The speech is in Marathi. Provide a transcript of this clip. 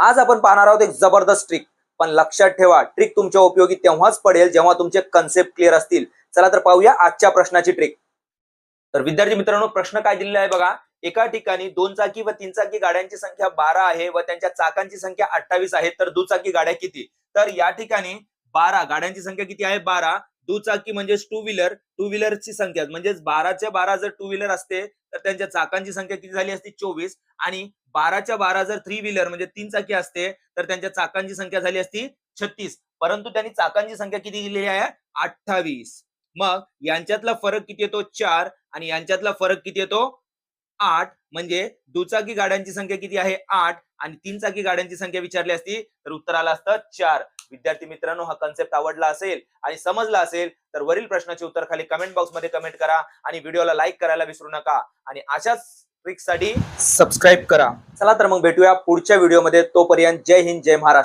आज आपण पाहणार आहोत एक जबरदस्त ट्रिक पण लक्षात ठेवा ट्रिक तुमच्या उपयोगी तेव्हाच पडेल जेव्हा तुमचे कन्सेप्ट क्लिअर असतील. चला तर पाहूया आजच्या प्रश्नाची ट्रिक तर विद्यार्थी मित्रांनो प्रश्न काय दिलेला आहे बघा. एका ठिकाणी दोन चाकी व तीन चाकी गाड्यांची संख्या बारा आहे व त्यांच्या चाकांची संख्या अठ्ठावीस आहे. तर दुचाकी गाड्या किती? तर या ठिकाणी बारा गाड्यांची संख्या किती आहे? बारा. दुचाकी म्हणजेच टू व्हीलर टू व्हीलरची संख्या म्हणजेच बाराच्या बारा जर टू व्हीलर असते तर त्यांच्या चाकांची संख्या किती झाली असती? चोवीस. आणि बाराच्या बारा जर थ्री व्हीलर म्हणजे तीन चाकी असते तर त्यांच्या चाकांची संख्या झाली असती छत्तीस. परंतु त्यांनी चाकांची संख्या किती दिलेली आहे? अठ्ठावीस. मग यांच्यातला फरक किती येतो? चार. आणि यांच्यातला फरक किती येतो? आठ. म्हणजे दुचाकी गाड्यांची संख्या किती आहे? आठ. आणि तीन चाकी गाड्यांची संख्या विचारली असती तर उत्तर आलं असतं चार. विद्यार्थी मित्रांनो हा कन्सेप्ट आवडला असेल आणि समजला असेल तर वरील प्रश्नाचे उत्तर खाली कमेंट बॉक्समध्ये कमेंट करा आणि व्हिडिओला लाईक करायला विसरू नका. आणि अशाच ट्रिकसाठी सबस्क्राईब करा. चला तर मग भेटूया पुढच्या व्हिडिओमध्ये तोपर्यंत जय हिंद जय महाराष्ट्र.